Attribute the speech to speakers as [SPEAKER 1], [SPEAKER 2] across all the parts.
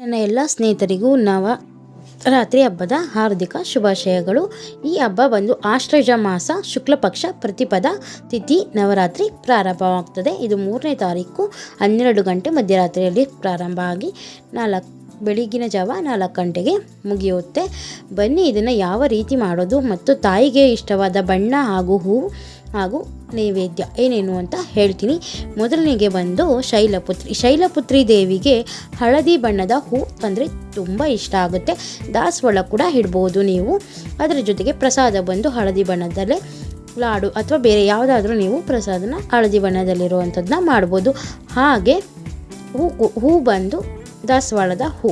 [SPEAKER 1] ನನ್ನ ಎಲ್ಲ ಸ್ನೇಹಿತರಿಗೂ ನವ ರಾತ್ರಿ ಹಬ್ಬದ ಹಾರ್ದಿಕ ಶುಭಾಶಯಗಳು. ಈ ಹಬ್ಬ ಬಂದು ಆಶ್ರಯ ಮಾಸ, ಶುಕ್ಲ ಪಕ್ಷ, ಪ್ರತಿಪದ, ತಿಥಿ, ನವರಾತ್ರಿ ಪ್ರಾರಂಭವಾಗ್ತದೆ. ಇದು ಮೂರನೇ ತಾರೀಕು ಹನ್ನೆರಡು ಗಂಟೆ ಮಧ್ಯರಾತ್ರಿಯಲ್ಲಿ ಪ್ರಾರಂಭ ಆಗಿ ನಾಲ್ಕು ಬೆಳಗಿನ ಜಾವ ನಾಲ್ಕು ಗಂಟೆಗೆ ಮುಗಿಯುತ್ತೆ. ಬನ್ನಿ, ಇದನ್ನು ಯಾವ ರೀತಿ ಮಾಡೋದು ಮತ್ತು ತಾಯಿಗೆ ಇಷ್ಟವಾದ ಬಣ್ಣ ಹಾಗೂ ಹೂವು ಹಾಗೂ ನೈವೇದ್ಯ ಏನೇನು ಅಂತ ಹೇಳ್ತೀನಿ. ಮೊದಲನೆಗೆ ಬಂದು ಶೈಲಪುತ್ರಿ. ಶೈಲಪುತ್ರಿ ದೇವಿಗೆ ಹಳದಿ ಬಣ್ಣದ ಹೂ ಅಂದರೆ ತುಂಬ ಇಷ್ಟ ಆಗುತ್ತೆ. ದಾಸವಾಳ ಕೂಡ ಇಡ್ಬೋದು ನೀವು. ಅದರ ಜೊತೆಗೆ ಪ್ರಸಾದ ಬಂದು ಹಳದಿ ಬಣ್ಣದಲ್ಲೇ ಲಾಡು ಅಥವಾ ಬೇರೆ ಯಾವುದಾದ್ರೂ ನೀವು ಪ್ರಸಾದನ ಹಳದಿ ಬಣ್ಣದಲ್ಲಿರುವಂಥದ್ದನ್ನ ಮಾಡ್ಬೋದು. ಹಾಗೆ ಹೂ ಹೂ ಬಂದು ದಾಸವಾಳದ ಹೂ.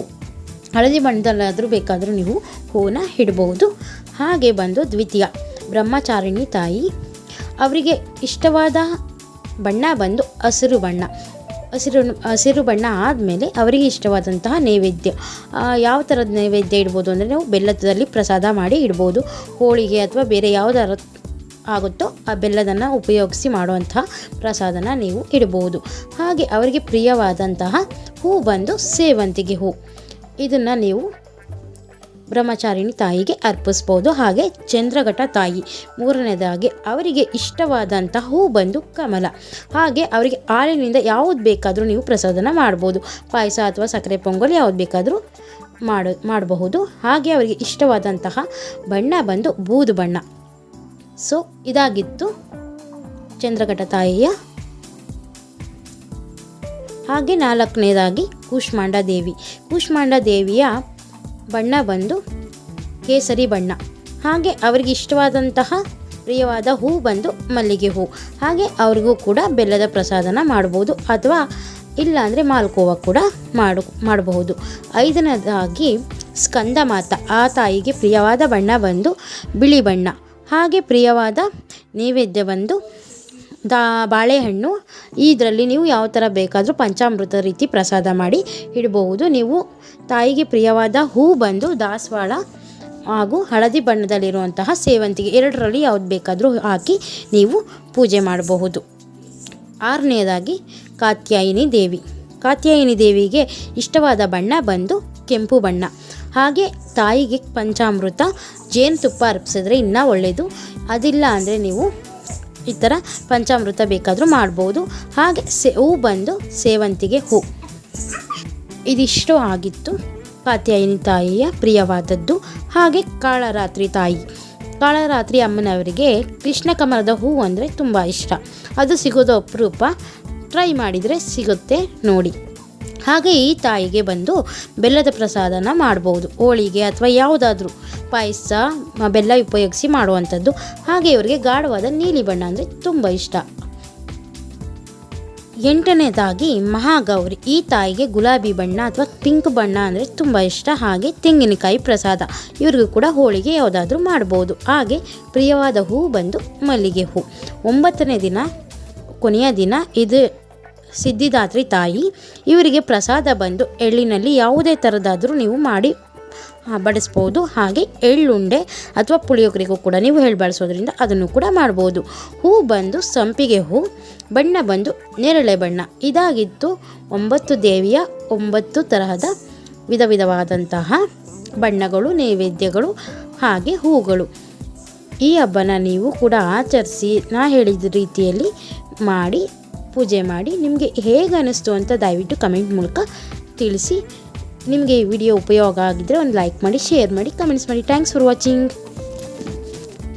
[SPEAKER 1] ಹಳದಿ ಬಣ್ಣದಲ್ಲಾದರೂ ಬೇಕಾದರೂ ನೀವು ಹೂವನ್ನ ಇಡ್ಬೋದು. ಹಾಗೆ ಬಂದು ದ್ವಿತೀಯ ಬ್ರಹ್ಮಚಾರಿಣಿ ತಾಯಿ ಅವರಿಗೆ ಇಷ್ಟವಾದ ಬಣ್ಣ ಬಂದು ಹಸಿರು ಬಣ್ಣ. ಹಸಿರು ಹಸಿರು ಬಣ್ಣ ಆದಮೇಲೆ ಅವರಿಗೆ ಇಷ್ಟವಾದಂತಹ ನೈವೇದ್ಯ. ಯಾವ ಥರದ ನೈವೇದ್ಯ ಇಡ್ಬೋದು ಅಂದರೆ ನಾವು ಬೆಲ್ಲದಲ್ಲಿ ಪ್ರಸಾದ ಮಾಡಿ ಇಡ್ಬೋದು. ಹೋಳಿಗೆ ಅಥವಾ ಬೇರೆ ಯಾವುದಾರ ಆಗುತ್ತೋ ಆ ಬೆಲ್ಲದನ್ನು ಉಪಯೋಗಿಸಿ ಮಾಡುವಂತಹ ಪ್ರಸಾದನ ನೀವು ಇಡ್ಬೋದು. ಹಾಗೆ ಅವರಿಗೆ ಪ್ರಿಯವಾದಂತಹ ಹೂ ಬಂದು ಸೇವಂತಿಗೆ ಹೂ. ಇದನ್ನು ನೀವು ಬ್ರಹ್ಮಚಾರಿಣಿ ತಾಯಿಗೆ ಅರ್ಪಿಸ್ಬೋದು. ಹಾಗೆ ಚಂದ್ರಘಟ ತಾಯಿ ಮೂರನೇದಾಗಿ ಅವರಿಗೆ ಇಷ್ಟವಾದಂಥ ಹೂ ಬಂದು ಕಮಲ. ಹಾಗೆ ಅವರಿಗೆ ಹಾಲಿನಿಂದ ಯಾವುದು ಬೇಕಾದರೂ ನೀವು ಪ್ರಸಾದನ ಮಾಡ್ಬೋದು. ಪಾಯಸ ಅಥವಾ ಸಕ್ಕರೆ ಪೊಂಗಲ್ ಯಾವುದು ಬೇಕಾದರೂ ಮಾಡ, ಮಾಡಬಹುದು. ಹಾಗೆ ಅವರಿಗೆ ಇಷ್ಟವಾದಂತಹ ಬಣ್ಣ ಬಂದು ಬೂದು ಬಣ್ಣ. ಸೊ ಇದಾಗಿತ್ತು ಚಂದ್ರಘಟ ತಾಯಿಯ ಹಾಗೆ ನಾಲ್ಕನೇದಾಗಿ ಕೂಷ್ಮಾಂಡ ದೇವಿ. ಕೂಷ್ಮಾಂಡ ದೇವಿಯ ಬಣ್ಣ ಬಂದು ಕೇಸರಿ ಬಣ್ಣ. ಹಾಗೆ ಅವರಿಗೆ ಇಷ್ಟವಾದಂತಹ ಪ್ರಿಯವಾದ ಹೂ ಬಂದು ಮಲ್ಲಿಗೆ ಹೂ. ಹಾಗೆ ಅವ್ರಿಗೂ ಕೂಡ ಬೆಲ್ಲದ ಪ್ರಸಾದನ ಮಾಡ್ಬೋದು ಅಥವಾ ಇಲ್ಲಾಂದರೆ ಮಾಲ್ಕೋವ ಕೂಡ ಮಾಡು, ಮಾಡಬಹುದು. ಐದನೇದಾಗಿ ಸ್ಕಂದ ಮಾತ. ಆ ತಾಯಿಗೆ ಪ್ರಿಯವಾದ ಬಣ್ಣ ಬಂದು ಬಿಳಿ ಬಣ್ಣ. ಹಾಗೆ ಪ್ರಿಯವಾದ ನೈವೇದ್ಯ ಬಂದು ದಾ ಬಾಳೆಹಣ್ಣು, ಇದರಲ್ಲಿ ನೀವು ಯಾವ ಥರ ಬೇಕಾದರೂ ಪಂಚಾಮೃತ ರೀತಿ ಪ್ರಸಾದ ಮಾಡಿ ಇಡಬಹುದು. ನೀವು ತಾಯಿಗೆ ಪ್ರಿಯವಾದ ಹೂ ಬಂದು ದಾಸವಾಳ ಹಾಗೂ ಹಳದಿ ಬಣ್ಣದಲ್ಲಿರುವಂತಹ ಸೇವಂತಿಗೆ ಎರಡರಲ್ಲಿ ಯಾವ್ದು ಬೇಕಾದರೂ ಹಾಕಿ ನೀವು ಪೂಜೆ ಮಾಡಬಹುದು. ಆರನೇದಾಗಿ ಕಾತ್ಯಾಯಿನಿ ದೇವಿ. ಕಾತ್ಯಾಯಿನಿ ದೇವಿಗೆ ಇಷ್ಟವಾದ ಬಣ್ಣ ಬಂದು ಕೆಂಪು ಬಣ್ಣ. ಹಾಗೆ ತಾಯಿಗೆ ಪಂಚಾಮೃತ, ಜೇನುತುಪ್ಪ ಅರ್ಪಿಸಿದ್ರೆ ಇನ್ನೂ ಒಳ್ಳೆಯದು ಅದಿಲ್ಲ ಅಂದರೆ ನೀವು ಈ ಥರ ಪಂಚಾಮೃತ ಬೇಕಾದರೂ ಮಾಡ್ಬೋದು. ಹಾಗೆ ಸೆ ಹೂ ಬಂದು ಸೇವಂತಿಗೆ ಹೂ. ಇದಿಷ್ಟು ಆಗಿತ್ತು. ಕಾತ್ಯಾಯಿನಿ ತಾಯಿಯ ಪ್ರಿಯವಾದದ್ದು. ಹಾಗೆ ಕಾಳರಾತ್ರಿ ತಾಯಿ. ಕಾಳರಾತ್ರಿ ಅಮ್ಮನವರಿಗೆ ಕೃಷ್ಣ ಕಮಲದ ಹೂ ಅಂದರೆ ತುಂಬ ಇಷ್ಟ. ಅದು ಸಿಗೋದು ಅಪರೂಪ. ಟ್ರೈ ಮಾಡಿದರೆ ಸಿಗುತ್ತೆ ನೋಡಿ. ಹಾಗೆ ಈ ತಾಯಿಗೆ ಬಂದು ಬೆಲ್ಲದ ಪ್ರಸಾದನ ಮಾಡ್ಬೋದು. ಹೋಳಿಗೆ ಅಥವಾ ಯಾವುದಾದ್ರೂ. ಪಾಯಸ ಬೆಲ್ಲ ಉಪಯೋಗಿಸಿ ಮಾಡುವಂಥದ್ದು. ಹಾಗೆ ಇವರಿಗೆ ಗಾಢವಾದ ನೀಲಿ ಬಣ್ಣ ಅಂದರೆ ತುಂಬ ಇಷ್ಟ. ಎಂಟನೇದಾಗಿ ಮಹಾಗೌರಿ. ಈ ತಾಯಿಗೆ ಗುಲಾಬಿ ಬಣ್ಣ ಅಥವಾ ಪಿಂಕ್ ಬಣ್ಣ ಅಂದರೆ ತುಂಬ ಇಷ್ಟ. ಹಾಗೆ ತೆಂಗಿನಕಾಯಿ ಪ್ರಸಾದ. ಇವ್ರಿಗೂ ಕೂಡ ಹೋಳಿಗೆ ಯಾವುದಾದ್ರೂ ಮಾಡ್ಬೋದು. ಹಾಗೆ ಪ್ರಿಯವಾದ ಹೂ ಬಂದು ಮಲ್ಲಿಗೆ ಹೂ. ಒಂಬತ್ತನೇ ದಿನ, ಕೊನೆಯ ದಿನ ಇದು ಸಿದ್ಧಿದಾತ್ರಿ ತಾಯಿ. ಇವರಿಗೆ ಪ್ರಸಾದ ಬಂದು ಎಳ್ಳಿನಲ್ಲಿ ಯಾವುದೇ ಥರದಾದರೂ ನೀವು ಮಾಡಿ ಬಡಿಸ್ಬೋದು. ಹಾಗೆ ಎಳ್ಳುಂಡೆ ಅಥವಾ ಪುಳಿಯೋಗರೆಗೂ ಕೂಡ ನೀವು ಎಳ್ಳು ಬಳಸೋದ್ರಿಂದ ಅದನ್ನು ಕೂಡ ಮಾಡ್ಬೋದು. ಹೂ ಬಂದು ಸಂಪಿಗೆ ಹೂ, ಬಣ್ಣ ಬಂದು ನೇರಳೆ ಬಣ್ಣ. ಇದಾಗಿತ್ತು ಒಂಬತ್ತು ದೇವಿಯ ಒಂಬತ್ತು ತರಹದ ವಿಧ ವಿಧವಾದಂತಹ ಬಣ್ಣಗಳು, ನೈವೇದ್ಯಗಳು, ಹಾಗೆ ಹೂಗಳು. ಈ ಹಬ್ಬನ ನೀವು ಕೂಡ ಆಚರಿಸಿ, ನಾ ಹೇಳಿದ ರೀತಿಯಲ್ಲಿ ಮಾಡಿ, ಪೂಜೆ ಮಾಡಿ ನಿಮಗೆ ಹೇಗೆ ಅನ್ನಿಸ್ತು ಅಂತ ದಯವಿಟ್ಟು ಕಮೆಂಟ್ ಮೂಲಕ ತಿಳಿಸಿ. ನಿಮಗೆ ಈ ವಿಡಿಯೋ ಉಪಯೋಗ ಆಗಿದ್ದರೆ ಒಂದು ಲೈಕ್ ಮಾಡಿ, ಶೇರ್ ಮಾಡಿ ಕಮೆಂಟ್ಸ್ ಮಾಡಿ. Thanks for watching